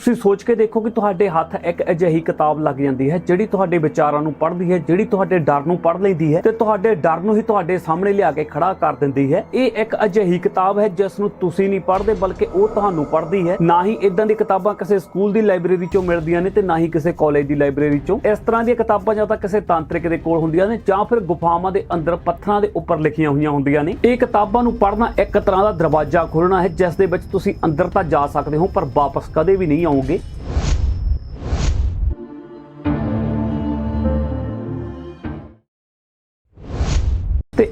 ਤੁਸੀਂ ਸੋਚ ਕੇ ਦੇਖੋ ਕਿ ਤੁਹਾਡੇ ਹੱਥ ਇੱਕ ਅਜਿਹੀ ਕਿਤਾਬ ਲੱਗ ਜਾਂਦੀ ਹੈ, ਜਿਹੜੀ ਤੁਹਾਡੇ ਵਿਚਾਰਾਂ ਨੂੰ ਪੜ੍ਹਦੀ ਹੈ, ਜਿਹੜੀ ਤੁਹਾਡੇ ਡਰ ਨੂੰ ਪੜ੍ਹ ਲੈਂਦੀ ਹੈ ਤੇ ਤੁਹਾਡੇ ਡਰ ਨੂੰ ਹੀ ਤੁਹਾਡੇ ਸਾਹਮਣੇ ਲਿਆ ਕੇ ਖੜਾ ਕਰ ਦਿੰਦੀ ਹੈ। ਇਹ ਇੱਕ ਅਜਿਹੀ ਕਿਤਾਬ ਹੈ, ਜਿਸ ਨੂੰ ਤੁਸੀਂ ਨਹੀਂ ਪੜ੍ਹਦੇ, ਬਲਕਿ ਉਹ ਤੁਹਾਨੂੰ ਪੜ੍ਹਦੀ ਹੈ। ਨਾ ਹੀ ਇਦਾਂ ਦੀ ਕਿਤਾਬਾਂ ਕਿਸੇ ਸਕੂਲ ਦੀ ਲਾਇਬ੍ਰੇਰੀ ਚੋਂ ਮਿਲਦੀਆਂ ਨੇ ਤੇ ਨਾ ਹੀ ਕਿਸੇ ਕਾਲਜ ਦੀ ਲਾਇਬ੍ਰੇਰੀ ਚੋਂ। ਇਸ ਤਰ੍ਹਾਂ ਦੀਆਂ ਕਿਤਾਬਾਂ ਜਾਂ ਤਾਂ ਕਿਸੇ ਤਾਂਤਰਿਕ ਦੇ ਕੋਲ ਹੁੰਦੀਆਂ ਨੇ, ਜਾਂ ਫਿਰ ਗੁਫਾਵਾਂ ਦੇ ਅੰਦਰ ਪੱਥਰਾਂ ਦੇ ਉੱਪਰ ਲਿਖੀਆਂ ਹੋਈਆਂ ਹੁੰਦੀਆਂ ਨੇ। ਇਹ ਕਿਤਾਬਾਂ ਨੂੰ ਪੜ੍ਹਨਾ ਇੱਕ ਤਰ੍ਹਾਂ ਦਾ ਦਰਵਾਜ਼ਾ ਖੋਲਣਾ ਹੈ, ਜਿਸ ਦੇ ਵਿੱਚ ਤੁਸੀਂ ਅੰਦਰ ਤਾਂ ਜਾ ਸਕਦੇ ਹੋ, ਪਰ ਵਾਪਸ ਕਦੇ ਵੀ ਨਹੀਂ होंगे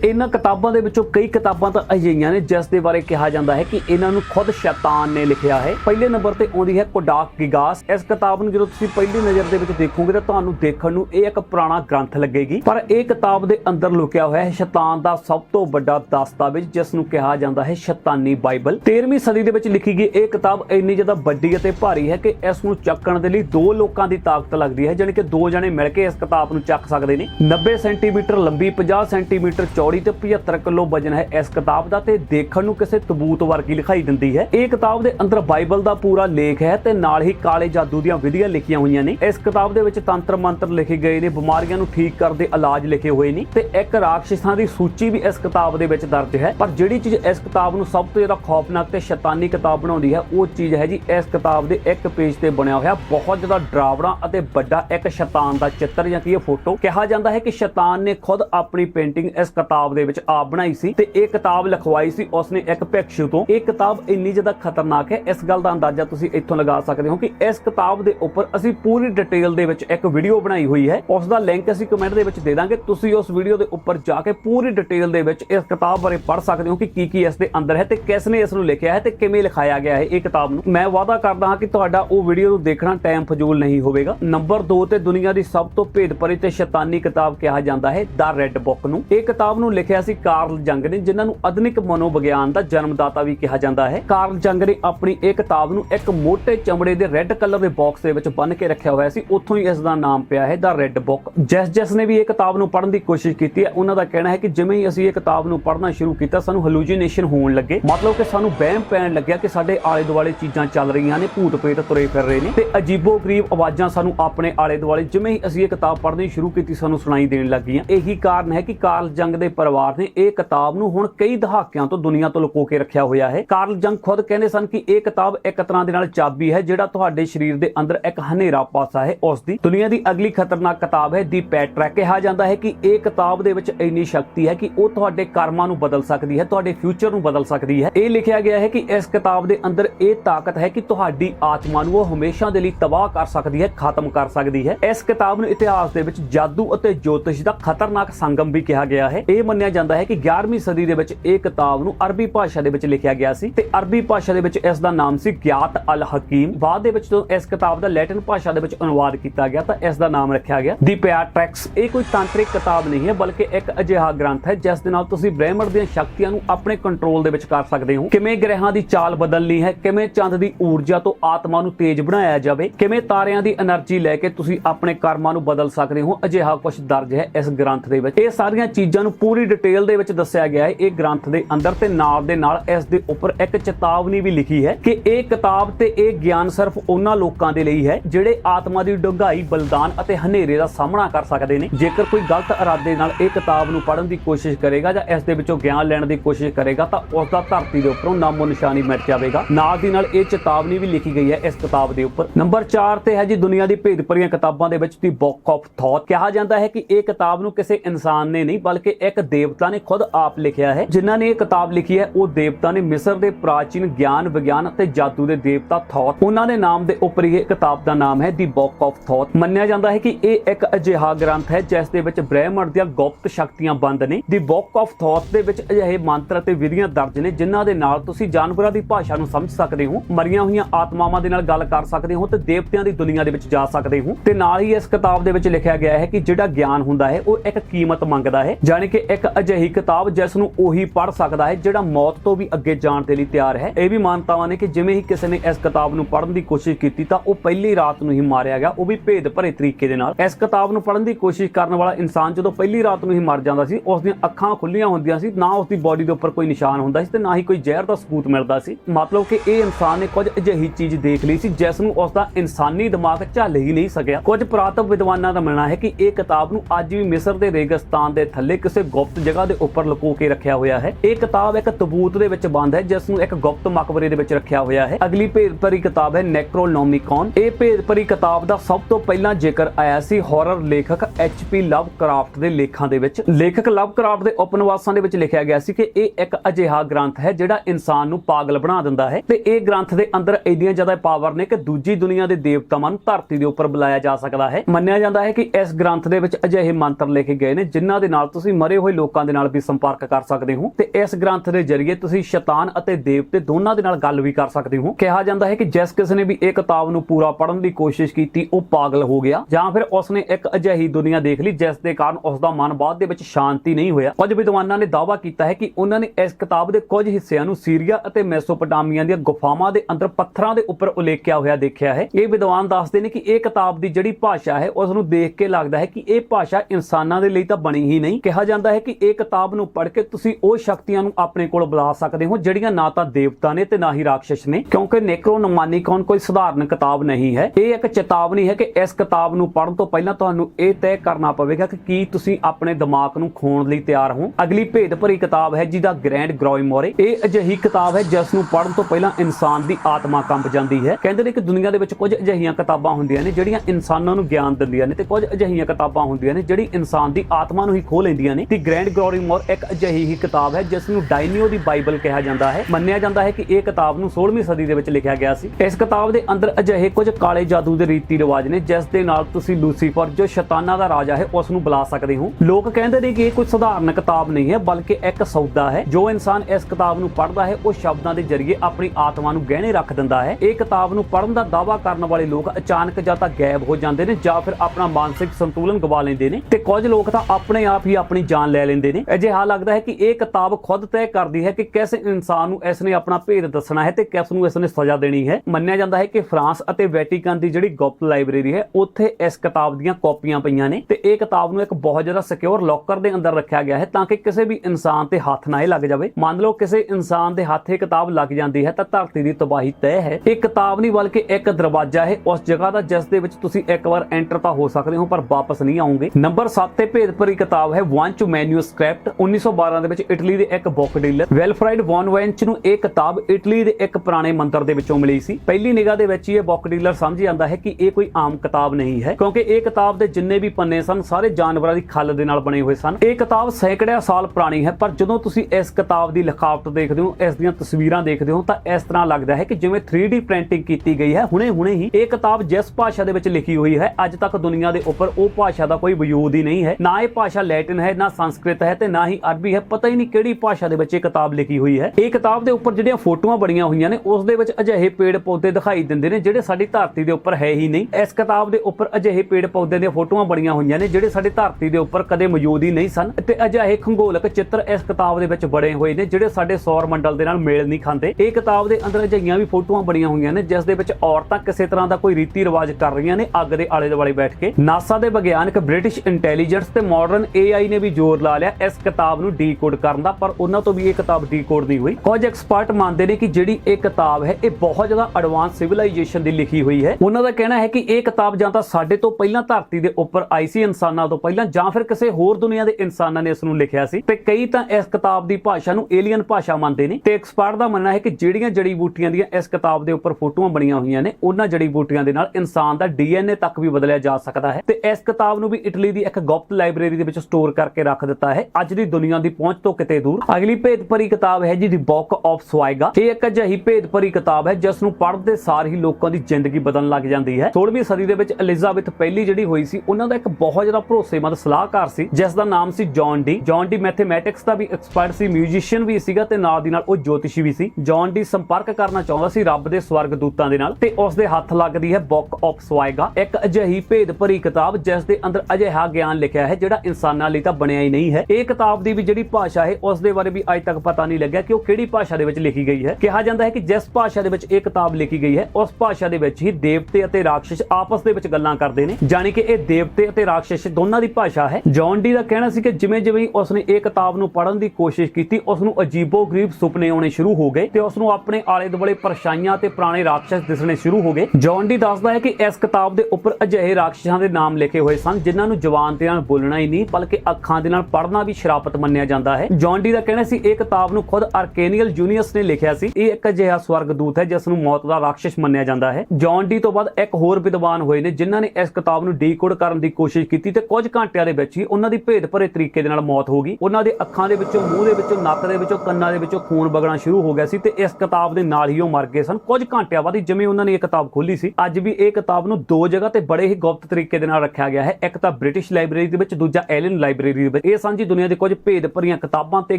ਇਹਨਾਂ ਕਿਤਾਬਾਂ ਦੇ ਵਿੱਚੋਂ ਕਈ ਕਿਤਾਬਾਂ ਤਾਂ ਅਜਿਹੀਆਂ ਨੇ ਜਿਸ ਦੇ ਬਾਰੇ ਕਿਹਾ ਜਾਂਦਾ ਹੈ ਕਿ ਇਹਨਾਂ ਨੂੰ ਖੁਦ ਸ਼ੈਤਾਨ ਨੇ ਲਿਖਿਆ ਹੈ। ਪਹਿਲੇ ਨੰਬਰ ਤੇ ਆਉਂਦੀ ਹੈ ਕੋਡਾਕ ਗਿਗਾਸ। ਇਸ ਕਿਤਾਬ ਨੂੰ ਜਦੋਂ ਤੁਸੀਂ ਪਹਿਲੀ ਨਜ਼ਰ ਦੇ ਵਿੱਚ ਦੇਖੋਗੇ ਤਾਂ ਤੁਹਾਨੂੰ ਦੇਖਣ ਨੂੰ ਇਹ ਇੱਕ ਪੁਰਾਣਾ ਗ੍ਰੰਥ ਲੱਗੇਗੀ। ਪਰ ਇਹ ਕਿਤਾਬ ਦੇ ਅੰਦਰ ਲੁਕਿਆ ਹੋਇਆ ਹੈ ਸ਼ੈਤਾਨ ਦਾ ਸਭ ਤੋਂ ਵੱਡਾ ਦਸਤਾਵੇਜ਼ ਜਿਸ ਨੂੰ ਕਿਹਾ ਜਾਂਦਾ ਹੈ ਸ਼ੈਤਾਨੀ ਬਾਈਬਲ। 13ਵੀਂ ਸਦੀ ਦੇ ਵਿੱਚ ਲਿਖੀ ਗਈ ਇਹ ਕਿਤਾਬ ਇੰਨੀ ਜ਼ਿਆਦਾ ਵੱਡੀ ਅਤੇ ਭਾਰੀ ਹੈ ਕਿ ਇਸ ਨੂੰ ਚੱਕਣ ਦੇ ਲਈ ਦੋ ਲੋਕਾਂ ਦੀ ਤਾਕਤ ਲੱਗਦੀ ਹੈ, ਜਾਣੀ ਕਿ ਦੋ ਜਣੇ ਮਿਲ ਕੇ ਇਸ ਕਿਤਾਬ ਨੂੰ ਚੱਕ ਸਕਦੇ ਨੇ। 90 ਸੈਂਟੀਮੀਟਰ ਲੰਬੀ 50 ਸੈਂਟੀਮੀਟਰ ਚੌੜੀ ਤੇ 75 ਕਿਲੋ ਵਜਨ ਹੈ ਇਸ ਕਿਤਾਬ ਦਾ ਤੇ ਦੇਖਣ ਨੂੰ ਕਿਸੇ ਤਬੂਤ ਵਰਗੀ ਲਿਖਾਈ ਦਿੰਦੀ ਹੈ। ਇਹ ਕਿਤਾਬ ਦੇ ਅੰਦਰ ਬਾਈਬਲ ਦਾ ਪੂਰਾ ਲੇਖ ਹੈ ਤੇ ਨਾਲ ਹੀ ਕਾਲੇ ਜਾਦੂ ਦੀਆਂ ਵਿਧੀਆਂ ਲਿਖੀਆਂ ਹੋਈਆਂ ਨੇ। ਇਸ ਕਿਤਾਬ ਦੇ ਵਿੱਚ ਤੰਤਰ ਮੰਤਰ ਲਿਖੇ ਗਏ ਨੇ, ਬਿਮਾਰੀਆਂ ਨੂੰ ਠੀਕ ਕਰਨ ਇਲਾਜ ਲਿਖੇ ਹੋਏ ਨੇ ਤੇ ਇੱਕ ਰਾਖਸ਼ਾਂ ਦੀ ਸੂਚੀ ਵੀ ਇਸ ਕਿਤਾਬ ਦੇ ਵਿੱਚ ਦਰਜ ਹੈ। ਪਰ ਜਿਹੜੀ ਚੀਜ਼ ਇਸ ਕਿਤਾਬ ਨੂੰ ਸਭ ਤੋਂ ਜ਼ਿਆਦਾ ਖੌਫਨਾਕ ਤੇ ਸ਼ੈਤਾਨੀ ਕਿਤਾਬ ਬਣਾਉਂਦੀ ਹੈ, ਉਹ ਚੀਜ਼ ਹੈ ਜੀ ਇਸ ਕਿਤਾਬ ਦੇ ਇੱਕ ਪੇਜ ਤੇ ਬਣਿਆ ਹੋਇਆ ਬਹੁਤ ਜ਼ਿਆਦਾ ਡਰਾਵਣਾ ਅਤੇ ਵੱਡਾ ਇੱਕ ਸ਼ੈਤਾਨ ਦਾ ਚਿੱਤਰ ਜਾਂ ਕੀ ਇਹ ਫੋਟੋ। ਕਿਹਾ ਜਾਂਦਾ ਹੈ ਕਿ ਸ਼ੈਤਾਨ ਨੇ ਖੁਦ ਆਪਣੀ ਪੇਂਟਿੰਗ ਇਸ ਕਿਤਾਬ ਦੇ ਵਿੱਚ ਆਪ ਬਣਾਈ ਸੀ ਤੇ ਇਹ ਕਿਤਾਬ ਲਿਖਵਾਈ ਸੀ, ਉਸਨੇ ਇੱਕ ਭਿਕਸ਼ੂ ਤੋਂ। ਇਹ ਕਿਤਾਬ ਇੰਨੀ ਜ਼ਿਆਦਾ ਖਤਰਨਾਕ ਹੈ, ਇਸ ਗੱਲ ਦਾ ਅੰਦਾਜ਼ਾ ਤੁਸੀਂ ਇੱਥੋਂ ਲਗਾ ਸਕਦੇ ਹੋ ਕਿ ਇਸ ਕਿਤਾਬ ਦੇ ਉੱਪਰ ਅਸੀਂ ਪੂਰੀ ਡਿਟੇਲ ਦੇ ਵਿੱਚ ਇੱਕ ਵੀਡੀਓ ਬਣਾਈ ਹੋਈ ਹੈ। ਉਸ ਦਾ ਲਿੰਕ ਅਸੀਂ ਕਮੈਂਟ ਦੇ ਵਿੱਚ ਦੇ ਦਾਂਗੇ। ਤੁਸੀਂ ਉਸ ਵੀਡੀਓ ਦੇ ਉੱਪਰ ਜਾ ਕੇ ਪੂਰੀ ਡਿਟੇਲ ਦੇ ਵਿੱਚ ਇਸ ਕਿਤਾਬ ਬਾਰੇ ਪੜ੍ਹ ਸਕਦੇ ਹੋ ਕਿ ਕੀ ਕੀ ਇਸ ਦੇ ਅੰਦਰ ਹੈ ਤੇ ਕਿਸ ਨੇ ਇਸ ਨੂੰ ਲਿਖਿਆ ਹੈ ਤੇ ਕਿਵੇਂ ਲਿਖਾਇਆ ਗਿਆ ਹੈ ਇਹ ਕਿਤਾਬ ਨੂੰ। ਮੈਂ ਵਾਅਦਾ ਕਰਦਾ ਹਾਂ ਕਿ ਤੁਹਾਡਾ ਉਹ ਵੀਡੀਓ ਨੂੰ ਦੇਖਣਾ ਟਾਈਮ ਫਜ਼ੂਲ ਨਹੀਂ ਹੋਵੇਗਾ। ਨੰਬਰ 2 ਤੇ ਦੁਨੀਆ ਦੀ ਸਭ ਤੋਂ ਭੇਦ ਭਰੀ ਤੇ ਸ਼ੈਤਾਨੀ ਕਿਤਾਬ ਕਿਹਾ ਜਾਂਦਾ ਹੈ ਦਾ ਰੈੱਡ ਬੁੱਕ ਨੂੰ। ਇਹ ਕਿਤਾਬ ਨੂੰ ਲਿਖਿਆ ਸੀ ਕਾਰਲ ਜੰਗ ਨੇ, ਜਿਨ੍ਹਾਂ ਨੂੰ ਆਧੁਨਿਕ ਮਨੋਵਿਗਿਆਨ ਦਾ ਜਨਮਦਾਤਾ ਵੀ ਕਿਹਾ ਜਾਂਦਾ ਹੈ। ਕਾਰਲ ਜੰਗ ਨੇ ਆਪਣੀ ਇਹ ਕਿਤਾਬ ਨੂੰ ਇੱਕ ਮੋٹے ਚਮੜੇ ਦੇ ਰੈੱਡ ਕਲਰ ਦੇ ਬਾਕਸ ਦੇ ਵਿੱਚ ਬੰਨ੍ਹ ਕੇ ਰੱਖਿਆ ਹੋਇਆ ਸੀ। ਉੱਥੋਂ ਹੀ ਇਸ ਦਾ ਨਾਮ ਪਿਆ ਹੈ, ਦਾ ਰੈੱਡ ਬੁੱਕ। ਜਿਸ ਜਿਸ ਨੇ ਵੀ ਇਹ ਕਿਤਾਬ ਨੂੰ ਪੜ੍ਹਨ ਦੀ ਕੋਸ਼ਿਸ਼ ਕੀਤੀ ਹੈ। ਉਹਨਾਂ ਦਾ ਕਹਿਣਾ ਹੈ ਕਿ ਜਿਵੇਂ ਹੀ ਅਸੀਂ ਇਹ ਕਿਤਾਬ ਨੂੰ ਪੜ੍ਹਨਾ ਸ਼ੁਰੂ ਕੀਤਾ, ਸਾਨੂੰ ਹਲੂਜੀਨੇਸ਼ਨ ਹੋਣ ਲੱਗੇ। ਮਤਲਬ ਕਿ ਸਾਨੂੰ ਵਹਿਮ ਪੈਣ ਲੱਗਿਆ ਕਿ ਸਾਡੇ ਆਲੇ ਦੁਆਲੇ ਚੀਜ਼ਾਂ ਚੱਲ ਰਹੀਆਂ ਨੇ ਭੂਤ ਪੇਟ ਤੁਰੇ ਫਿਰ ਰਹੇ ਨੇ। ਤੇ ਅਜੀਬੋ-ਗਰੀਬ ਆਵਾਜ਼ਾਂ ਸਾਨੂੰ ਆਪਣੇ ਆਲੇ ਦੁਆਲੇ ਜਿਵੇਂ ਹੀ ਅਸੀਂ ਇਹ ਕਿਤਾਬ ਪੜ੍ਹਨੀ ਸ਼ੁਰੂ ਕੀਤੀ, ਸਾਨੂੰ ਸੁਣਾਈ ਦੇਣ ਲੱਗੀਆਂ ਇਹੀ ਕਾਰਨ ਹੈ ਕਿ ਕਾਰਲ ਜੰਗ ਦੇ ਪਰਿਵਾਰ ਨੇ ਇਹ ਕਿਤਾਬ ਨੂੰ ਹੁਣ ਕਈ ਦਹਾਕਿਆਂ ਤੋਂ ਦੁਨੀਆ ਤੋਂ ਲੁਕੋ ਕੇ ਰੱਖਿਆ ਹੋਇਆ ਹੈ। ਕਾਰਲ ਜੰਗ ਖੁਦ ਕਹਿੰਦੇ ਸਨ ਕਿ ਇਹ ਕਿਤਾਬ ਇੱਕ ਤਰ੍ਹਾਂ ਦੇ ਨਾਲ ਚਾਬੀ ਹੈ, ਜਿਹੜਾ ਤੁਹਾਡੇ ਸਰੀਰ ਦੇ ਅੰਦਰ ਇੱਕ ਹਨੇਰਾ ਪਾਸਾ ਹੈ। ਉਸ ਦੀ ਦੁਨੀਆ ਦੀ ਅਗਲੀ ਖਤਰਨਾਕ ਕਿਤਾਬ ਹੈ, ਦੀ ਪੈਟਰੈਕ ਕਿਹਾ ਜਾਂਦਾ ਹੈ ਕਿ ਇਹ ਕਿਤਾਬ ਦੇ ਵਿੱਚ ਇੰਨੀ ਸ਼ਕਤੀ ਹੈ ਕਿ ਉਹ ਤੁਹਾਡੇ ਕਰਮਾਂ ਨੂੰ ਬਦਲ ਸਕਦੀ ਹੈ, ਤੁਹਾਡੇ ਫਿਊਚਰ ਨੂੰ ਬਦਲ ਸਕਦੀ ਹੈ। ਇਹ ਲਿਖਿਆ ਗਿਆ ਹੈ ਕਿ ਇਸ ਕਿਤਾਬ ਦੇ ਅੰਦਰ ਇਹ ਤਾਕਤ ਹੈ ਕਿ ਤੁਹਾਡੀ ਆਤਮਾ ਨੂੰ ਉਹ ਹਮੇਸ਼ਾ ਦੇ ਲਈ ਤਬਾਹ ਕਰ ਸਕਦੀ ਹੈ, ਖਤਮ ਕਰ ਸਕਦੀ ਹੈ। ਇਸ ਕਿਤਾਬ ਨੂੰ ਇਤਿਹਾਸ ਦੇ ਵਿੱਚ ਜਾਦੂ ਅਤੇ ਜੋਤਿਸ਼ ਦਾ ਖਤਰਨਾਕ ਸੰਗਮ ਵੀ ਕਿਹਾ ਗਿਆ ਹੈ। ਇਹ ਮੰਨਿਆ ਜਾਂਦਾ ਹੈ ਕਿ 11ਵੀਂ ਸਦੀ ਦੇ ਵਿੱਚ ਇਹ ਕਿਤਾਬ ਨੂੰ ਅਰਬੀ ਭਾਸ਼ਾ ਦੇ ਵਿੱਚ ਲਿਖਿਆ ਗਿਆ ਸੀ ਤੇ ਅਰਬੀ ਭਾਸ਼ਾ ਦੇ ਵਿੱਚ ਇਸ ਦਾ ਨਾਮ ਸੀ ਗਿਆਤ ਅਲ ਹਕੀਮ ਬਾਅਦ ਦੇ ਵਿੱਚ ਜਦੋਂ ਇਸ ਕਿਤਾਬ ਦਾ ਲੈਟਿਨ ਭਾਸ਼ਾ ਦੇ ਵਿੱਚ ਅਨੁਵਾਦ ਕੀਤਾ ਗਿਆ ਤਾਂ ਇਸ ਦਾ ਨਾਮ ਰੱਖਿਆ ਗਿਆ ਦੀ ਪਿਆਟ੍ਰੈਕਸ ਇਹ ਕੋਈ ਤਾਂਤਰਿਕ ਕਿਤਾਬ ਨਹੀਂ ਹੈ, ਬਲਕਿ ਇੱਕ ਅਜਿਹਾ ਗ੍ਰੰਥ ਹੈ ਜਿਸ ਦੇ ਨਾਲ ਤੁਸੀਂ ਬ੍ਰਹਿਮੰਡ ਦੀਆਂ ਸ਼ਕਤੀਆਂ ਨੂੰ ਆਪਣੇ ਕੰਟਰੋਲ ਦੇ ਵਿੱਚ ਕਰ ਸਕਦੇ ਹੋ। ਕਿਵੇਂ ਗ੍ਰਹਿਾਂ ਦੀ ਚਾਲ ਬਦਲਣੀ ਹੈ, ਕਿਵੇਂ ਚੰਦ ਦੀ ਊਰਜਾ ਤੋਂ ਆਤਮਾ ਨੂੰ ਤੇਜ਼ ਬਣਾਇਆ ਜਾਵੇ, ਕਿਵੇਂ ਤਾਰਿਆਂ ਦੀ એનર્ਜੀ ਲੈ ਕੇ ਤੁਸੀਂ ਆਪਣੇ ਕਰਮਾਂ ਨੂੰ ਬਦਲ ਸਕਦੇ ਹੋ, ਅਜਿਹਾ ਕੁਝ ਦਰਜ ਹੈ ਇਸ ਗ੍ਰੰਥ ਦੇ ਵਿੱਚ। ਇਹ ਸਾਰੀਆਂ ਚੀਜ਼ਾਂ ਨੂੰ ਪੂਰੀ ਡਿਟੇਲ ਦੇ ਵਿੱਚ ਦੱਸਿਆ ਗਿਆ ਹੈ, ਇਹ ਗ੍ਰੰਥ ਦੇ ਅੰਦਰ ਤੇ ਨਾਲ ਦੇ ਨਾਲ ਇਸ ਦੇ ਉੱਪਰ ਇੱਕ ਚੇਤਾਵਨੀ ਵੀ ਲਿਖੀ ਹੈ ਕਿ ਇਹ ਕਿਤਾਬ ਤੇ ਇਹ ਗਿਆਨ ਸਿਰਫ ਉਹਨਾਂ ਲੋਕਾਂ ਦੇ ਲਈ ਹੈ ਜਿਹੜੇ ਆਤਮਾ ਦੀ ਡੂੰਘਾਈ, ਬਲਿਦਾਨ ਅਤੇ ਹਨੇਰੇ ਦਾ ਸਾਹਮਣਾ ਕਰ ਸਕਦੇ ਨੇ। ਜੇਕਰ ਕੋਈ ਗਲਤ ਇਰਾਦੇ ਨਾਲ ਇਹ ਕਿਤਾਬ ਨੂੰ ਪੜ੍ਹਨ ਦੀ ਕੋਸ਼ਿਸ਼ ਕਰੇਗਾ ਜਾਂ ਇਸ ਦੇ ਵਿੱਚੋਂ ਗਿਆਨ ਲੈਣ ਦੀ ਕੋਸ਼ਿਸ਼ ਕਰੇਗਾ ਤਾਂ ਉਸ ਦਾ ਧਰਤੀ ਦੇ ਉੱਪਰੋਂ ਨਾਮੋ ਨਿਸ਼ਾਨੀ ਮਿਟ ਜਾਵੇਗਾ। ਨਾਲ ਦੀ ਨਾਲ ਇਹ ਚੇਤਾਵਨੀ ਵੀ ਲਿਖੀ ਗਈ ਹੈ ਇਸ ਕਿਤਾਬ ਦੇ ਉੱਪਰ। ਨੰਬਰ 4 ਤੇ ਹੈ ਜੀ, ਦੁਨੀਆ ਦੀ ਭੇਦ ਭਰੀਆਂ ਕਿਤਾਬਾਂ ਦੇ ਵਿੱਚ ਦੀ ਬੁੱਕ ਆਫ ਥੌਟ ਕਿਹਾ ਜਾਂਦਾ ਹੈ ਕਿ ਇਹ ਕਿਤਾਬ ਨੂੰ ਕਿਸੇ ਇਨਸਾਨ ਨੇ ਨਹੀਂ, ਬਲਕਿ ਇੱਕ ਦੇਵਤਾ ਨੇ ਖੁਦ ਆਪ ਲਿਖਿਆ ਹੈ। ਜਿਨ੍ਹਾਂ ਨੇ ਇਹ ਕਿਤਾਬ ਲਿਖੀ ਹੈ, ਉਹ ਦੇਵਤਾ ਨੇ ਮਿਸਰ ਦੇ ਪ੍ਰਾਚੀਨ ਗਿਆਨ ਵਿਗਿਆਨ ਅਤੇ ਜਾਦੂ ਦੇ ਦੇਵਤਾ ਥੌਟ ਉਹਨਾਂ ਦੇ ਨਾਮ ਦੇ ਉੱਪਰ ਇਹ ਕਿਤਾਬ ਦਾ ਨਾਮ ਹੈ ਦੀ ਬੁੱਕ ਆਫ ਥੌਟ ਮੰਨਿਆ ਜਾਂਦਾ ਹੈ ਕਿ ਇਹ ਇੱਕ ਅਜਿਹਾ ਗ੍ਰੰਥ ਹੈ, ਜਿਸ ਦੇ ਵਿੱਚ ਬ੍ਰਹਿਮੰਡ ਦੀਆਂ ਗੁਪਤ ਸ਼ਕਤੀਆਂ ਬੰਦ ਨੇ। ਦੀ ਬੁੱਕ ਆਫ ਥੌਟ ਦੇ ਵਿੱਚ ਅਜਿਹੇ ਮੰਤਰ ਅਤੇ ਵਿਧੀਆਂ ਦਰਜ ਨੇ, ਜਿਨ੍ਹਾਂ ਦੇ ਨਾਲ ਤੁਸੀਂ ਜਾਨਵਰਾਂ ਦੀ ਭਾਸ਼ਾ ਨੂੰ ਸਮਝ ਸਕਦੇ ਹੋ, ਮਰੀਆਂ ਹੋਈਆਂ ਆਤਮਾਵਾਂ ਦੇ ਨਾਲ ਗੱਲ ਕਰ ਸਕਦੇ ਹੋ ਤੇ ਦੇਵਤਿਆਂ ਦੀ ਦੁਨੀਆ ਦੇ ਵਿੱਚ ਜਾ ਸਕਦੇ ਹੋ। ਤੇ ਨਾਲ ਹੀ ਇਸ ਕਿਤਾਬ ਦੇ ਵਿੱਚ ਲਿਖਿਆ ਗਿਆ ਹੈ ਕਿ ਜਿਹੜਾ ਗਿਆਨ ਹੁੰਦਾ ਹੈ, ਉਹ ਇੱਕ ਕੀਮਤ ਮੰਗਦਾ ਹੈ। ਯਾਨੀ ਕਿ ਇੱਕ ਅਜਿਹੀ ਕਿਤਾਬ ਜਿਸ ਨੂੰ ਉਹੀ ਪੜ੍ਹ ਸਕਦਾ ਹੈ, ਜਿਹੜਾ ਮੌਤ ਤੋਂ ਵੀ ਅੱਗੇ ਜਾਣ ਦੇ ਲਈ ਤਿਆਰ ਹੈ। ਇਹ ਵੀ ਮਾਨਤਾਵਾਂ ਨੇ ਕਿ ਜਿਵੇਂ ਹੀ ਕਿਸੇ ਨੇ ਇਸ ਕਿਤਾਬ ਨੂੰ ਪੜ੍ਹਨ ਦੀ ਕੋਸ਼ਿਸ਼ ਕੀਤੀ ਤਾਂ ਉਹ ਪਹਿਲੀ ਰਾਤ ਨੂੰ ਹੀ ਮਾਰਿਆ ਗਿਆ। ਉਹ ਵੀ ਭੇਦ ਭਰੇ ਤਰੀਕੇ ਦੇ ਨਾਲ। ਇਸ ਕਿਤਾਬ ਨੂੰ ਪੜ੍ਹਨ ਦੀ ਕੋਸ਼ਿਸ਼ ਕਰਨ ਵਾਲਾ ਇਨਸਾਨ ਜਦੋਂ ਪਹਿਲੀ ਰਾਤ ਨੂੰ ਹੀ ਮਰ ਜਾਂਦਾ ਸੀ, ਉਸ ਦੀਆਂ ਅੱਖਾਂ ਖੁੱਲੀਆਂ ਹੁੰਦੀਆਂ ਸੀ, ਨਾ ਉਸ ਦੀ ਬਾਡੀ ਦੇ ਉੱਪਰ ਕੋਈ ਨਿਸ਼ਾਨ ਹੁੰਦਾ ਸੀ ਤੇ ਨਾ ਹੀ ਕੋਈ ਜ਼ਹਿਰ ਦਾ ਸਬੂਤ ਮਿਲਦਾ ਸੀ। ਮਤਲਬ ਕਿ ਇਹ ਇਨਸਾਨ ਨੇ ਕੁਝ ਅਜਿਹੀ ਚੀਜ਼ ਦੇਖ ਲਈ ਸੀ, ਜਿਸ ਨੂੰ ਉਸ ਦਾ ਇਨਸਾਨੀ ਦਿਮਾਗ ਝੱਲ ਹੀ ਨਹੀਂ ਸਕਿਆ। ਕੁਝ ਪੁਰਾਤਨ ਵਿਦਵਾਨਾਂ ਦਾ ਮੰਨਣਾ ਹੈ ਕਿ ਇਹ ਕਿਤਾਬ ਨੂੰ ਅੱਜ ਵੀ ਮਿਸਰ ਦੇ ਰੇਗਿਸਤਾਨ ਦੇ ਥੱਲੇ ਕਿਸੇ ਗੁਪਤ ਜਗ੍ਹਾ ਦੇ ਉੱਪਰ ਲੁਕੋ ਕੇ ਰੱਖਿਆ ਹੋਇਆ ਹੈ। ਇਹ ਕਿਤਾਬ ਇੱਕ ਤਬੂਤ ਦੇ ਵਿੱਚ ਬੰਦ ਹੈ, ਜਿਸ ਨੂੰ ਇੱਕ ਗੁਪਤ ਮਕਬਰੇ ਦੇ ਵਿੱਚ ਰੱਖਿਆ ਹੋਇਆ ਹੈ। ਅਗਲੀ ਭੇਦ ਭਰੀ ਕਿਤਾਬ ਹੈ ਨੈਕਰੋਨੋਮਿਕਨ ਇਹ ਭੇਦ ਭਰੀ ਕਿਤਾਬ ਦਾ ਸਭ ਤੋਂ ਪਹਿਲਾਂ ਜ਼ਿਕਰ ਆਇਆ ਸੀ ਹਾਰਰ ਲੇਖਕ ਐਚਪੀ ਲਵਕਰਾਫਟ ਦੇ ਲੇਖਾਂ ਦੇ ਵਿੱਚ। ਲੇਖਕ ਲਵਕਰਾਫਟ ਦੇ ਉਪਨਿਵਾਸਾਂ ਦੇ ਵਿੱਚ ਲਿਖਿਆ ਗਿਆ ਸੀ ਕਿ ਇਹ ਇੱਕ ਅਜਿਹਾ ਗ੍ਰੰਥ ਹੈ ਜਿਹੜਾ ਇਨਸਾਨ ਨੂੰ ਪਾਗਲ ਬਣਾ ਦਿੰਦਾ ਹੈ ਤੇ ਇਹ ਗ੍ਰੰਥ ਦੇ ਅੰਦਰ ਇੰਨੀਆਂ ਜ਼ਿਆਦਾ ਪਾਵਰ ਨੇ ਕਿ ਦੂਜੀ ਦੁਨੀਆ ਦੇ ਦੇਵਤਾਵਾਂ ਨੂੰ ਧਰਤੀ ਦੇ ਉੱਪਰ ਬੁਲਾਇਆ ਜਾ ਸਕਦਾ ਹੈ। ਮੰਨਿਆ ਜਾਂਦਾ ਹੈ ਕਿ ਇਸ ਗ੍ਰੰਥ ਦੇ ਵਿੱਚ ਅਜਿਹੇ ਮੰਤਰ ਲਿਖੇ ਗਏ ਨੇ, ਜਿਨ੍ਹਾਂ ਦੇ ਨਾਲ ਤੁਸੀਂ ਮਰੇ ਹੋਏ ਲੋਕਾਂ ਦੇ ਨਾਲ ਵੀ ਸੰਪਰਕ ਕਰ ਸਕਦੇ ਹੋ ਤੇ ਇਸ ਗ੍ਰੰਥ ਦੇ ਜ਼ਰੀਏ ਤੁਸੀਂ ਸ਼ੈਤਾਨ ਅਤੇ ਦੇਵਤੇ ਦੋਨਾਂ ਦੇ ਨਾਲ ਗੱਲ ਵੀ ਕਰ ਸਕਦੇ ਹੋ। ਕਿਹਾ ਜਾਂਦਾ ਹੈ ਕਿ ਜਿਸ ਕਿਸੇ ਨੇ ਵੀ ਇਹ ਕਿਤਾਬ ਨੂੰ ਪੂਰਾ ਪੜਨ ਦੀ ਕੋਸ਼ਿਸ਼ ਕੀਤੀ, ਉਹ ਪਾਗਲ ਹੋ ਗਿਆ ਜਾਂ ਫਿਰ ਉਸਨੇ ਇੱਕ ਅਜਿਹੀ ਦੁਨੀਆ ਦੇਖ ਲਈ ਜਿਸ ਦੇ ਕਾਰਨ ਉਸ ਦਾ ਮਨ ਬਾਅਦ ਦੇ ਵਿੱਚ ਸ਼ਾਂਤੀ ਨਹੀਂ ਹੋਇਆ। ਕੁਝ ਵਿਦਵਾਨਾਂ ਨੇ ਦਾਅਵਾ ਕੀਤਾ ਹੈ ਕਿ ਉਹਨਾਂ ਨੇ ਇਸ ਕਿਤਾਬ ਦੇ ਕੁਝ ਹਿੱਸਿਆਂ ਨੂੰ ਸੀਰੀਆ ਅਤੇ ਮੈਸੋਪੋਟਾਮੀਆ ਦੀਆਂ ਗੁਫਾਵਾਂ ਦੇ ਅੰਦਰ ਪੱਥਰਾਂ ਦੇ ਉੱਪਰ ਉਲੇਖਿਆ ਹੋਇਆ ਦੇਖਿਆ ਹੈ। ਇਹ ਵਿਦਵਾਨ ਦੱਸਦੇ ਨੇ ਕਿ ਇਹ ਕਿਤਾਬ ਦੀ ਜਿਹੜੀ ਭਾਸ਼ਾ ਹੈ ਉਸ ਨੂੰ ਦੇਖ ਕੇ ਲੱਗਦਾ ਹੈ ਕਿ ਇਹ ਭਾਸ਼ਾ ਇਨਸਾਨਾਂ ਦੇ ਲਈ ਤਾਂ ਬਣੀ ਹੀ ਨਹੀਂ। ਕਿਹਾ ਜਾਂਦਾ ਹੈ ਕਿ ਇਹ ਕਿਤਾਬ ਨੂੰ ਪੜ੍ਹ ਕੇ ਤੁਸੀਂ ਉਹ ਸ਼ਕਤੀਆਂ ਨੂੰ ਆਪਣੇ ਕੋਲ ਬੁਲਾ ਸਕਦੇ ਹੋ, ਜਿਹੜੀਆਂ ਨਾ ਤਾਂ ਦੇਵਤਾ ਨੇ ਤੇ ਨਾ ਹੀ ਰਾਖਸ਼ ਨੇ, ਕਿਉਂਕਿ ਨੈਕਰੋਨੋਮਾਨੀਕਨ ਕੋਈ ਸਧਾਰਨ ਕਿਤਾਬ ਨਹੀਂ ਹੈ। ਇਹ ਇੱਕ ਚੇਤਾਵਨੀ ਹੈ ਕਿ ਇਸ ਕਿਤਾਬ ਨੂੰ ਪੜ੍ਹਨ ਤੋਂ ਪਹਿਲਾਂ ਤੁਹਾਨੂੰ ਇਹ ਤੈਅ ਕਰਨਾ ਪਵੇਗਾ ਕਿ ਕੀ ਤੁਸੀਂ ਆਪਣੇ ਦਿਮਾਗ ਨੂੰ ਖੋਣ ਲਈ ਤਿਆਰ ਹੋ। ਅਗਲੀ ਭੇਦ ਭਰੀ ਕਿਤਾਬ ਹੈ ਜਿਹਦਾ ਗ੍ਰੈਂਡ ਗ੍ਰੋਇਮੋਰੇ। ਇਹ ਅਜਿਹੀ ਕਿਤਾਬ ਹੈ ਜਿਸ ਨੂੰ ਪੜ੍ਹਨ ਤੋਂ ਪਹਿਲਾਂ ਇਨਸਾਨ ਦੀ ਆਤਮਾ ਕੰਬ ਜਾਂਦੀ ਹੈ। ਕਹਿੰਦੇ ਨੇ ਕਿ ਦੁਨੀਆ ਦੇ ਵਿੱਚ ਕੁਝ ਅਜਿਹੀਆਂ ਕਿਤਾਬਾਂ ਹੁੰਦੀਆਂ ਨੇ ਜਿਹੜੀਆਂ ਇਨਸਾਨਾਂ ਨੂੰ ਗਿਆਨ ਦਿੰਦੀਆਂ ਨੇ ਤੇ ਕੁਝ ਅਜਿਹੀਆਂ ਕਿਤਾਬਾਂ ਹੁੰਦੀਆਂ ਨੇ ਜਿਹੜੀ ਇਨਸਾਨ ਦੀ ਆਤਮਾ ਨੂੰ ਹੀ ਖੋਹ ਲੈਂਦੀਆਂ ਨੇ। ਤੇ ਗ੍ਰੈਂਡ ਗ੍ਰੋਇਮੋਰ ਇੱਕ ਅਜਿਹੀ ਹੀ ਕਿਤਾਬ ਹੈ, ਜਿਸ ਨੂੰ ਡਾਇਨੀਓ ਦੀ ਬਾਈਬਲ ਕਿਹਾ ਜਾਂਦਾ ਹੈ। ਮੰਨਿਆ ਜਾਂਦਾ ਹੈ ਕਿ ਇਹ ਕਿਤਾਬ ਨੂੰ 16ਵੀਂ ਸਦੀ ਦੇ ਵਿੱਚ ਲਿਖਿਆ ਗਿਆ ਸੀ। ਇਸ ਕਿਤਾਬ ਦੇ ਅੰਦਰ ਅਜਿਹੇ ਕੁਝ ਕਾਲੇ ਜਾਦੂ ਦੇ ਰੀਤੀ ਰਿਵਾਜ ਨੇ, ਜਿਸ ਦੇ ਨਾਲ ਤੁਸੀਂ ਲੂਸੀਫਰ ਜੋ ਸ਼ੈਤਾਨਾਂ ਦਾ ਰਾਜਾ ਹੈ, ਉਸ ਨੂੰ ਬੁਲਾ ਸਕਦੇ ਹੋ। ਲੋਕ ਕਹਿੰਦੇ ਨੇ ਕਿ ਇਹ ਕੋਈ ਸਧਾਰਨ ਕਿਤਾਬ ਨਹੀਂ ਹੈ, ਬਲਕਿ ਇੱਕ ਸੌਦਾ ਹੈ। ਜੋ ਇਨਸਾਨ ਇਸ ਕਿਤਾਬ ਨੂੰ ਪੜ੍ਹਦਾ ਹੈ, ਉਹ ਸ਼ਬਦਾਂ ਦੇ ਜ਼ਰੀਏ ਆਪਣੀ ਆਤਮਾ ਨੂੰ ਗਹਿਣੇ ਰੱਖ ਦਿੰਦਾ ਹੈ। ਇਹ ਕਿਤਾਬ ਨੂੰ ਪੜ੍ਹਨ ਦਾ ਦਾਅਵਾ ਕਰਨ ਵਾਲੇ ਲੋਕ ਅਚਾਨਕ ਜਾਂ ਤਾਂ ਗਾਇਬ ਹੋ ਜਾਂਦੇ ਨੇ, ਜਾਂ ਫਿਰ ਆਪਣਾ ਮਾਨਸਿਕ ਸੰਤੁਲਨ ਗਵਾ ਲੈਂਦੇ ਨੇ। ਤੇ ਕੁਝ ਲੋਕ ਤਾਂ ਆਪਣੇ ਆਪ ਹੀ ਆਪਣੀ ਜਾਨ ਲੈ ਲੈਂਦੇ ਨੇ। ਅਜਿਹਾ ਲੱਗਦਾ ਹੈ ਕਿ ਇਹ ਕਿਤਾਬ ਖੁਦ ਤੈਅ ਕਰਦੀ ਹੈ ਕਿ ਕਿਸ ਇਨਸਾਨ ਨੂੰ ਇਸ ਨੇ ਆਪਣਾ ਭੇਦ ਦੱਸਣਾ ਹੈ ਤੇ ਕਿਸ ਨੂੰ ਇਸ ਨੇ ਸਜ਼ਾ ਦੇਣੀ ਹੈ। ਮੰਨਿਆ ਜਾਂਦਾ ਹੈ ਕਿ ਫਰਾਂਸ ਅਤੇ ਵੈਟੀਕਨ ਦੀ ਜਿਹੜੀ ਗੁਪਤ ਲਾਇਬ੍ਰੇਰੀ ਹੈ, ਉੱਥੇ ਇਸ ਕਿਤਾਬ ਦੀਆਂ ਕਾਪੀਆਂ ਪਈਆਂ ਨੇ ਤੇ ਇਹ ਕਿਤਾਬ ਨੂੰ ਇੱਕ ਬਹੁਤ ਜ਼ਿਆਦਾ ਸਿਕਿਉਰ ਲੋਕਰ ਦੇ ਅੰਦਰ ਰੱਖਿਆ ਗਿਆ ਹੈ ਤਾਂ ਕਿ ਕਿਸੇ ਵੀ ਇਨਸਾਨ ਤੇ ਹੱਥ ਨਾ ਇਹ ਲੱਗ ਜਾਵੇ। ਮੰਨ ਲਓ ਕਿਸੇ ਇਨਸਾਨ ਦੇ ਹੱਥ ਇਹ ਕਿਤਾਬ ਲੱਗ ਜਾਂਦੀ ਹੈ ਤਾਂ ਧਰਤੀ ਦੀ ਤਬਾਹੀ ਤੈਅ ਹੈ। ਇਹ ਕਿਤਾਬ ਨਹੀਂ ਬਲਕਿ ਇੱਕ ਦਰਵਾਜ਼ਾ ਹੈ, ਉਸ ਜਗ੍ਹਾ ਦਾ ਜਿਸ ਦੇ ਵਿੱਚ ਤੁਸੀਂ ਇੱਕ ਵਾਰ ਐਂਟਰ ਤਾਂ ਹੋ ਸਕਦੇ ਹੋ, ਪਰ ਵਾਪਸ ਨਹੀਂ ਆਉਂਗੇ। ਨੰਬਰ 7 ਤੇ ਭੇਦ ਭਰੀ ਕਿਤਾਬ ਹੈ ਵਾਂਚੂ ਮੈਨੂਸਕ੍ਰਿਪਟ 1912 ਦੇ ਵਿੱਚ ਇਟਲੀ ਦੇ ਇੱਕ book dealer Wilfrid Voynich ਨੂੰ ਇਹ ਕਿਤਾਬ ਇਟਲੀ ਦੇ ਇੱਕ ਪੁਰਾਣੇ ਮੰਦਰ ਦੇ ਵਿੱਚੋਂ ਮਿਲੀ ਸੀ। ਪਹਿਲੀ ਨਿਗਾਹ ਦੇ ਵਿੱਚ ਇਹ ਬੁੱਕ ਡੀਲਰ ਸਮਝ ਜਾਂਦਾ ਹੈ ਕਿ ਇਹ ਕੋਈ ਆਮ ਕਿਤਾਬ ਨਹੀਂ ਹੈ, ਕਿਉਂਕਿ ਇਹ ਕਿਤਾਬ ਦੇ ਜਿੰਨੇ ਵੀ ਪੰਨੇ ਸਨ, ਸਾਰੇ ਜਾਨਵਰਾਂ ਦੀ ਖੱਲ ਦੇ ਨਾਲ ਬਣੇ ਹੋਏ ਸਨ। ਇਹ ਕਿਤਾਬ ਸੈਂਕੜਿਆਂ ਸਾਲ ਪੁਰਾਣੀ ਹੈ, ਪਰ ਜਦੋਂ ਤੁਸੀਂ ਇਸ ਕਿਤਾਬ ਦੀ ਲਿਖਾਵਟ ਦੇਖਦੇ ਹੋ, ਇਸ ਦੀਆਂ ਤਸਵੀਰਾਂ ਦੇਖਦੇ ਹੋ, ਤਾਂ ਇਸ ਤਰ੍ਹਾਂ ਲੱਗਦਾ ਹੈ ਕਿ ਜਿਵੇਂ 3D ਪ੍ਰਿੰਟਿੰਗ ਕੀਤੀ ਗਈ ਹੈ, ਹੁਣੇ-ਹੁਣੇ ਹੀ ਇਹ ਕਿਤਾਬ ਜਿਸ ਭਾਸ਼ਾ ਦੇ ਵਿੱਚ ਲਿਖੀ ਹੋਈ ਹੈ, ਅੱਜ ਤੱਕ ਦੁਨੀਆ ਦੇ ਉੱਪਰ ਉਹ ਭਾਸ਼ਾ ਦਾ ਕੋਈ ਵਜੂਦ ਹੀ ਨਹੀਂ ਹੈ, ਨਾ ਇਹ ਭਾਸ਼ਾ ਲੈਟਿਨ ਹੈ, ਨਾ ਸੰਸਕ੍ਰਿਤ ਹੈ ਤੇ ਨਾ ਹੀ ਅਰਬੀ ਹੈ। ਪਤਾ ਹੀ ਨਹੀਂ ਕਿਹੜੀ ਭਾਸ਼ਾ ਦੇ ਵਿੱਚ ਇਹ ਕਿਤਾਬ ਲਿਖੀ ਹੋਈ ਹੈ। ਇਹ ਕਿਤਾਬ ਦੇ ਉੱਪਰ ਜਿਹੜੀਆਂ ਫੋਟੋਆਂ ਬਣੀਆਂ ਹੋਈਆਂ ਨੇ, ਉਸ ਦੇ ਵਿੱਚ ਅਜਿਹੇ ਪੇੜ ਪੌਦੇ ਦਿਖਾਈ ਦਿੰਦੇ ਨੇ, ਜਿਹੜੇ ਸਾਡੀ ਧਰਤੀ ਦੇ ਉੱਪਰ ਹੈ ਹੀ ਨਹੀਂ। ਇਸ ਕਿਤਾਬ ਦੇ ਉੱਪਰ ਅਜਿਹੇ ਪੇੜ ਪੌਦਿਆਂ ਦੀਆਂ ਫੋਟੋਆਂ ਬਣੀਆਂ ਹੋਈਆਂ ਨੇ, ਜਿਹੜੇ ਸਾਡੀ ਧਰਤੀ ਦੇ ਉੱਪਰ ਕਦੇ ਮੌਜੂਦ ਹੀ ਨਹੀਂ ਸਨ। ਤੇ ਅਜਿਹੇ ਖੰਗੋਲਕ ਚਿੱਤਰ ਇਸ ਕਿਤਾਬ ਦੇ ਵਿੱਚ ਬਣੇ ਹੋਏ ਨੇ, ਜਿਹੜੇ ਸਾਡੇ ਸੌਰ ਮੰਡਲ ਦੇ ਨਾਲ ਮੇਲ ਨਹੀਂ ਖਾਂਦੇ। ਇਹ ਕਿਤਾਬ ਦੇ ਅੰਦਰ ਅਜਿਹੀਆਂ ਵੀ ਫੋਟੋਆਂ ਬਣੀਆਂ ਹੋਈਆਂ ਨੇ, ਜਿਸ ਦੇ ਵਿੱਚ ਔਰਤਾਂ ਕਿਸੇ ਤਰ੍ਹਾਂ ਦਾ ਕੋਈ ਰੀਤੀ ਰਿਵਾਜ ਕਰ ਰਹੀਆਂ ਨੇ, ਅੱਗ ਦੇ ਆਲੇ ਦੁਆਲੇ ਬੈਠ ਕੇ। ਨਾਸਾ ਦੇ ਵਿਗਿਆਨਕ ਬ੍ਰਿਟਿਸ਼ ਇੰਟੈਲੀਜੈਂਸ ਤੇ ਮਾਡਰਨ AI ਨੇ ਵੀ ਜ਼ੋਰ ਲਾ ਲਿਆ, ਇਸ ਕਿਤਾਬ ਨੂੰ ਡੀਕੋਡ ਕਰਨ ਦਾ, ਪਰ ਉਹਨਾਂ ਤੋਂ ਵੀ ਇਹ ਕਿਤਾਬ ਡੀਕੋਡ ਨਹੀਂ ਹੋਈ। ਕੁਝ ਐਕਸਪਰਟ ਮੰਨਦੇ ਨੇ ਕਿ ਜਿਹੜੀ ਇਹ ਕਿਤਾਬ ਹੈ, ਇਹ ਬਹੁਤ ਜ਼ਿਆਦਾ ਐਡਵਾਂਸ ਸਿਵਲਾਈਜੇਸ਼ਨ ਦੀ ਲਿਖੀ ਹੋਈ ਹੈ। ਉਹਨਾਂ ਦਾ ਕਹਿਣਾ ਹੈ ਕਿ ਇਹ ਕਿਤਾਬ ਜਾਂ ਤਾਂ ਸਾਡੇ ਤੋਂ ਪਹਿਲਾਂ ਧਰਤੀ ਦੇ ਉੱਪਰ ਆਈ ਸੀ ਇਨਸਾਨਾਂ ਤੋਂ ਪਹਿਲਾਂ, ਜਾਂ ਫਿਰ ਕਿਸੇ ਹੋਰ ਦੁਨੀਆ ਦੇ ਇਨਸਾਨਾਂ ਨੇ ਇਸ ਨੂੰ ਲਿਖਿਆ ਸੀ। ਤੇ ਕਈ ਤਾਂ ਇਸ ਕਿਤਾਬ ਦੀ ਭਾਸ਼ਾ ਨੂੰ ਏਲੀਅਨ ਭਾਸ਼ਾ ਮੰਨਦੇ ਨੇ। ਤੇ ਐਕਸਪਰਟ ਦਾ ਮੰਨਣਾ ਹੈ ਕਿ ਜਿਹੜੀਆਂ ਜੜੀ ਬੂਟੀਆਂ ਦੀਆਂ ਇਸ ਕਿਤਾਬ ਦੇ ਉੱਪਰ ਫੋਟੋਆਂ ਬਣੀਆਂ ਹੋਈਆਂ ਨੇ, ਉਹਨਾਂ ਜੜੀ ਬੂਟੀਆਂ ਦੇ ਨਾਲ ਇਨਸਾਨ ਦਾ ਡੀਐਨਏ ਤੱਕ ਵੀ ਬਦਲਿਆ ਜਾ ਸਕਦਾ ਹੈ। ਤੇ ਇਸ ਕਿਤਾਬ ਨੂੰ ਵੀ ਇਟਲੀ ਦੀ ਇੱਕ ਗੁਪਤ ਲਾਇਬ੍ਰੇਰੀ ਦੇ ਵਿੱਚ ਸਟੋਰ ਕਰਕੇ ਰੱਖ ਦਿੱਤਾ ਹੈ। ਅੱਜ ਦੀ ਦੁਨੀਆ ਦੀ ਪਹੁੰਚ ਤੋਂ ਕਿਤੇ ਦੂਰ। ਅਗਲੀ ਭੇਦ ਭਰੀ ਕਿਤਾਬ ਹੈ ਜੀ ਦੀ ਬੁੱਕ ਆਫ ਸਵਾਇਗਾ ਇਹ ਇੱਕ ਅਜਿਹੀ ਭੇਦ ਭਰੀ ਕਿਤਾਬ ਹੈ ਜਿਸ ਨੂੰ ਪੜ੍ਹਦੇ ਸਾਰ ਹੀ ਲੋਕਾਂ ਦੀ ਜ਼ਿੰਦਗੀ ਬਦਲਣ ਲੱਗ ਜਾਂਦੀ ਹੈ। 16ਵੀਂ ਸਦੀ ਦੇ ਵਿੱਚ ਐਲਿਜ਼ਾਬੈਥ ਪਹਿਲੀ ਜਿਹੜੀ ਹੋਈ ਸੀ, ਉਹਨਾਂ ਦਾ ਇੱਕ ਬਹੁਤ ਜ਼ਿਆਦਾ ਭਰੋਸੇਮੰਦ ਸਲਾਹਕਾਰ ਸੀ, ਜਿਸ ਦਾ ਨਾਮ ਸੀ John Dee John Dee mathematics ਦਾ ਵੀ ਐਕਸਪਰਟ ਸੀ ਮਿਊਜ਼ੀਸ਼ੀਅਨ ਵੀ ਸੀਗਾ ਤੇ ਨਾਲ ਦੀ ਨਾਲ ਉਹ ਜੋਤਿਸ਼ੀ ਵੀ ਸੀ। ਜੌਨ ਡੀ ਸੰਪਰਕ ਕਰਨਾ ਚਾਹੁੰਦਾ ਸੀ ਰੱਬ ਦੇ ਸਵਰਗ ਦੂਤਾਂ ਦੇ ਨਾਲ ਤੇ ਉਸ ਦੇ ਹੱਥ ਲੱਗਦੀ ਹੈ ਬੁੱਕ ਆਫ ਸਵਾਇਗਾ ਇੱਕ ਅਜਿਹੀ ਭੇਦ ਭਰੀ ਕਿਤਾਬ ਜਿਸ ਦੇ ਅੰਦਰ ਅਜਿਹਾ ਗਿਆਨ ਲਿਖਿਆ ਹੈ ਜਿਹੜਾ ਇਨਸਾਨਾਂ ਲਈ ਤਾਂ ਬਣਿਆ ਹੀ ਨਹੀਂ। ਨਹੀਂ ਹੈ। ਇਹ ਕਿਤਾਬ ਦੀ ਵੀ ਜਿਹੜੀ ਭਾਸ਼ਾ ਹੈ, ਉਸ ਦੇ ਬਾਰੇ ਵੀ ਅੱਜ ਤੱਕ ਪਤਾ ਨਹੀਂ ਲੱਗਿਆ ਕਿ ਉਹ ਕਿਹੜੀ ਭਾਸ਼ਾ ਦੇ ਵਿੱਚ ਲਿਖੀ ਗਈ ਹੈ। ਕਿਹਾ ਜਾਂਦਾ ਹੈ ਕਿ ਜਿਸ ਭਾਸ਼ਾ ਦੇ ਵਿੱਚ ਇਹ ਕਿਤਾਬ ਲਿਖੀ ਗਈ ਹੈ, ਉਸ ਭਾਸ਼ਾ ਦੇ ਵਿੱਚ ਹੀ ਦੇਵਤੇ ਅਤੇ ਰਾਖਸ਼ ਆਪਸ ਦੇ ਵਿੱਚ ਗੱਲਾਂ ਕਰਦੇ ਨੇ। ਜਾਣੀ ਕਿ ਇਹ ਦੇਵਤੇ ਅਤੇ ਰਾਖਸ਼ ਦੋਨਾਂ ਦੀ ਭਾਸ਼ਾ ਹੈ। ਜੌਨ ਡੀ ਦਾ ਕਹਿਣਾ ਸੀ ਕਿ ਜਿਵੇਂ ਜਿਵੇਂ ਹੀ ਉਸਨੇ ਇਹ ਕਿਤਾਬ ਨੂੰ ਪੜ੍ਹਨ ਦੀ ਕੋਸ਼ਿਸ਼ ਕੀਤੀ ਉਸ ਨੂੰ ਅਜੀਬੋ-ਗਰੀਬ ਸੁਪਨੇ ਆਉਣੇ ਸ਼ੁਰੂ ਹੋ ਗਏ ਤੇ ਉਸ ਨੂੰ ਆਪਣੇ ਆਲੇ ਦੁਆਲੇ ਪਰਛਾਈਆਂ ਤੇ ਪੁਰਾਣੇ ਰਾਖਸ਼ ਦਿਸਣੇ ਸ਼ੁਰੂ ਹੋ ਗਏ। ਜੌਨ ਡੀ ਦੱਸਦਾ ਹੈ ਕਿ ਇਸ ਕਿਤਾਬ ਦੇ ਉੱਪਰ ਅਜਿਹੇ ਰਾਖਸ਼ਾਂ ਦੇ ਨਾਮ ਲਿਖੇ ਹੋਏ ਸਨ, ਜਿਨ੍ਹਾਂ ਨੂੰ ਜ਼ੁਬਾਨ ਦੇ ਨਾਲ ਬੋਲਣਾ ਹੀ ਨਹੀਂ, ਬਲਕਿ ਅੱਖਾਂ ਦੇ ਨਾਲ ਪੜ੍ਹਨਾ ਵੀ ਸ਼ਰਾਪਤ ਮੰਨਿਆ ਜਾਂਦਾ ਹੈ। ਜੌਨ ਡੀ ਦਾ ਕਹਿਣਾ ਸੀ, ਇਹ ਕਿਤਾਬ ਨੂੰ ਖੁਦ ਆਰਕੇਨੀਅਲ ਜੂਨੀਅਸ ਨੇ ਲਿਖਿਆ ਸੀ। ਇਹ ਇੱਕ ਅਜਿਹਾ ਸਵਰਗਦੂਤ ਹੈ, ਜਿਸ ਨੂੰ ਮੌਤ ਦਾ ਰਾਖਸ਼ ਮੰਨਿਆ ਜਾਂਦਾ ਹੈ। ਜੌਨ ਡੀ ਤੋਂ ਬਾਅਦ ਇੱਕ ਹੋਰ ਵਿਦਵਾਨ ਹੋਏ ਨੇ, ਜਿਨ੍ਹਾਂ ਨੇ ਇਸ ਕਿਤਾਬ ਨੂੰ ਡੀਕੋਡ ਕਰਨ ਦੀ ਕੋਸ਼ਿਸ਼ ਕੀਤੀ ਤੇ ਕੁਝ ਘੰਟਿਆਂ ਦੇ ਵਿੱਚ ਹੀ ਉਹਨਾਂ ਦੀ ਭੇਦ ਭਰੇ ਤਰੀਕੇ ਦੇ ਨਾਲ ਮੌਤ ਹੋ ਗਈ। ਉਹਨਾਂ ਦੇ ਅੱਖਾਂ ਦੇ ਵਿੱਚੋਂ, ਮੂੰਹ ਦੇ ਵਿੱਚੋਂ, ਨੱਕ ਦੇ ਵਿੱਚੋਂ, ਕੰਨਾਂ ਦੇ ਵਿੱਚੋਂ ਖੂਨ ਵਗਣਾ ਸ਼ੁਰੂ ਹੋ ਗਿਆ ਸੀ ਤੇ ਇਸ ਕਿਤਾਬ ਦੇ ਨਾਲ ਹੀ ਉਹ ਮਰ ਗਏ ਸਨ। ਕੁਝ ਘੰਟਿਆਂ ਬਾਅਦ ਹੀ ਜਿਵੇਂ ਉਹਨਾਂ ਨੇ ਇਹ ਕਿਤਾਬ ਖੋਲੀ ਸੀ, ਅੱਜ ਵੀ ਇਹ ਕਿਤਾਬ ਨੂੰ ਦੋ ਜਗ੍ਹਾ ਤੇ ਬੜੇ ਹੀ ਗੁਪਤ ਤਰੀਕੇ ਦੇ ਨਾਲ ਰੱਖਿਆ ਗਿਆ ਹੈ। ਇੱਕ ਤਾਂ ਬ੍ਰਿਟਿਸ਼ ਲਾਇਬ੍ਰੇਰੀ ਦੇ ਵਿੱਚ, ਦੂਜਾ ਐਲਨ ਲਾਇਬ੍ਰੇਰੀ ਦੇ ਵਿੱਚ। ਇਹ ਸਾਂਝੀ ਦੁਨੀਆ ਦੇ ਕੁਝ ਭੇਦ ਭਰੀਆਂ ਕਿਤਾਬਾਂ ਤੇ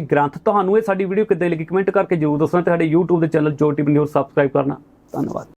ਗ੍ਰੰਥ। ਤੁਹਾਨੂੰ ਇਹ ਸਾਡੀ ਵੀਡੀਓ ਕਿੱਦਾਂ ਲੱਗੀ? ਕਮੈਂਟ ਕਰਕੇ ਜਰੂਰ ਦੱਸਣਾ ਤੇ ਸਾਡੇ YouTube ਦੇ ਚੈਨਲ ਜੋ ਟੀਵੀ ਨਿਊਜ਼ ਸਬਸਕ੍ਰਾਈਬ ਕਰਨਾ। ਧੰਨਵਾਦ।